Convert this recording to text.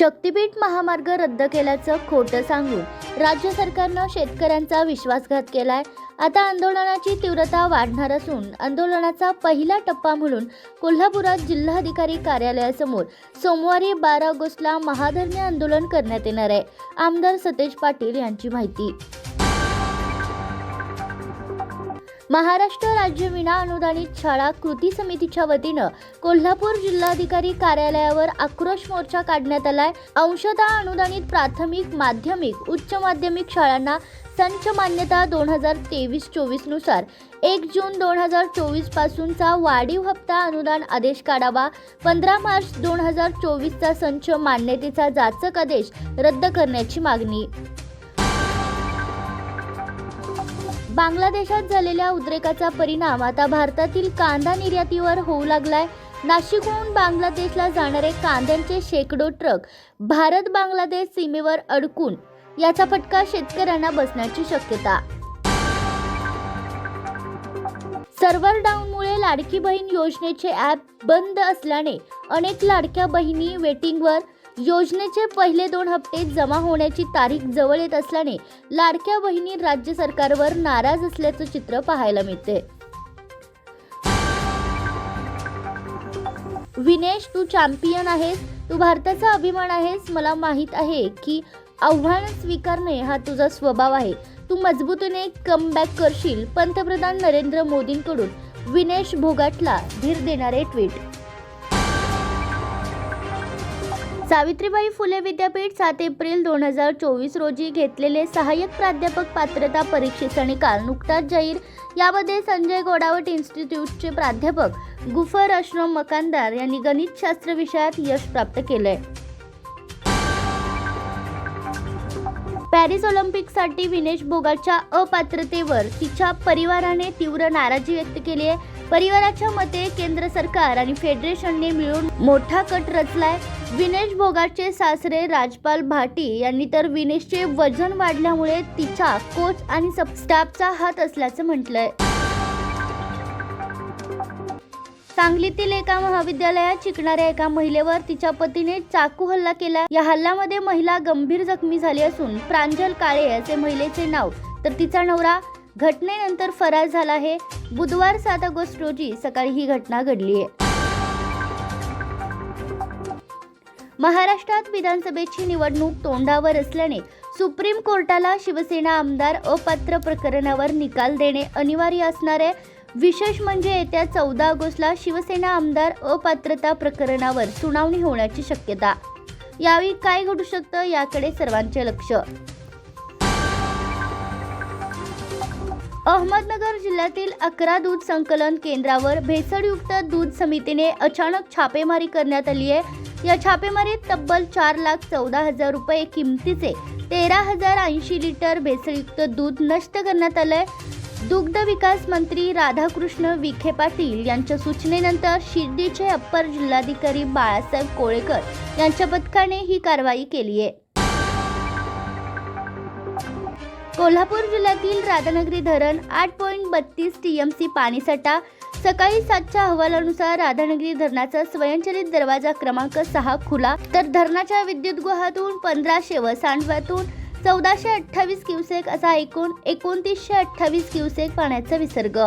शक्तीपीठ महामार्ग रद्द केल्याचं खोटं सांगून राज्य सरकारनं शेतकऱ्यांचा विश्वासघात केलाय. आता आंदोलनाची तीव्रता वाढणार असून आंदोलनाचा पहिला टप्पा म्हणून कोल्हापुरात जिल्हाधिकारी कार्यालयासमोर सोमवारी बारा ऑगस्टला महाधरणे आंदोलन करण्यात येणार आहे. आमदार सतेज पाटील यांची माहिती. महाराष्ट्र राज्य विना अनुदानित शाळा कृती समितीच्या वतीनं कोल्हापूर जिल्हाधिकारी कार्यालयावर आक्रोश मोर्चा काढण्यात आलाय. अंशतः अनुदानित प्राथमिक माध्यमिक उच्च माध्यमिक शाळांना संच मान्यता दोन हजार तेवीस चोवीसनुसार. एक जून दोन हजार चोवीस पासूनचा वाढीव हप्ता अनुदान आदेश काढावा. पंधरा मार्च दोन हजार चोवीसचा संच मान्यतेचा जाचक आदेश रद्द करण्याची मागणी. बांगलादेशात झालेल्या उद्रेकाचा परिणाम आता भारतातील कांदा निर्यातीवर होऊ लागलाय. नाशिकहून बांगलादेशला जाणारे कांद्यांचे शेकडो ट्रक भारत बांगलादेश सीमेवर अडकून याचा फटका शेतकऱ्यांना बसण्याची शक्यता. सर्व्हर डाऊनमुळे लाडकी बहीण योजनेचे ॲप बंद असल्याने अनेक लाडक्या बहिणी वेटिंगवर योजनेचे पहिले दोन हप्ते जमा होण्याची तारीख जवळ येत असल्याने लाडक्या बहिणी राज्य सरकारवर नाराज असल्याचं चित्र पाहायला मिळते. विनेश तू चॅम्पियन आहेस तू भारताचा अभिमान आहेस. मला माहीत आहे की आव्हान स्वीकारणे हा तुझा स्वभाव आहे. तू मजबूतीने कमबॅक करशील पंतप्रधान नरेंद्र मोदींकडून. विनेश भोगाटला धीर देणारे ट्विट. सावित्रीबाई फुले विद्यापीठ सात एप्रिल दोन हजार चोवीस रोजी घेतलेले सहाय्यक प्राध्यापक पात्रता परीक्षेचा निकाल नुकताच जाहीर. यामध्ये संजय गोडावट इन्स्टिट्यूटचे प्राध्यापक गुफर अश्रम मकानदार यांनी गणितशास्त्र विषयात यश प्राप्त केलंय. पॅरिस ऑलिम्पिकसाठी विनेश भोगाटच्या अपात्रतेवर तिच्या परिवाराने तीव्र नाराजी व्यक्त केली आहे. परिवाराच्या मते केंद्र सरकार आणि फेडरेशनने मिळून मोठा कट रचलाय. विनेश भोगाटचे सासरे राजपाल भाटी यांनी तर विनेशचे वजन वाढल्यामुळे तिच्या कोच आणि सब स्टाफचा हात असल्याचं म्हटलंय. सांगलीतील एका महाविद्यालयात शिकणाऱ्या एका महिलेवर तिच्या पतीने चाकू हल्ला केला. या हल्ल्यामध्ये महिला गंभीर जखमी झाली असून प्रांजल काळे असे महिलेचे नाव. तर तिचा नवरा घटनेनंतर फरार झाला आहे. बुधवार सात ऑगस्ट रोजी सकाळी ही घटना घडली आहे. महाराष्ट्रात विधानसभेची निवडणूक तोंडावर असल्याने सुप्रीम कोर्टाला शिवसेना आमदार अपात्र प्रकरणावर निकाल देणे अनिवार्य असणार आहे. विशेष म्हणजे येत्या चौदा ऑगस्टला शिवसेना आमदार अपात्रता प्रकरणावर सुनावणी होण्याची शक्यता. यावेळी काय घडू शकतं याकडे सर्वांचे लक्ष. अहमदनगर जिल्ह्यातील अकरा दूध संकलन केंद्रावर भेसळयुक्त दूध समितीने अचानक छापेमारी करण्यात आली आहे. या छापेमारीत तब्बल चार लाख चौदा हजार रुपये किमतीचे तेरा हजार ऐंशी लिटर भेसळयुक्त दूध नष्ट करण्यात आलंय. दुग्ध विकास मंत्री राधाकृष्ण विखे पाटील यांच्या सूचनेनंतर शिर्डीचे अप्पर जिल्हाधिकारी बाळासाहेब कोळेकर यांच्या पथकाने ही कारवाई केली आहे. कोल्हापूर जिल्ह्यातील राधानगरी धरण आठ पॉईंट बत्तीस टी एम सी पाणीसाठा सकाळी सातच्या अहवालानुसार राधानगरी धरणाचा स्वयंचलित दरवाजा क्रमांक सहा खुला तर धरणाच्या विद्युतगृहातून पंधराशे व सांडव्यातून चौदाशे अठ्ठावीस क्युसेक असा एकूण एकोणतीसशे अठ्ठावीस क्युसेक पाण्याचा विसर्ग.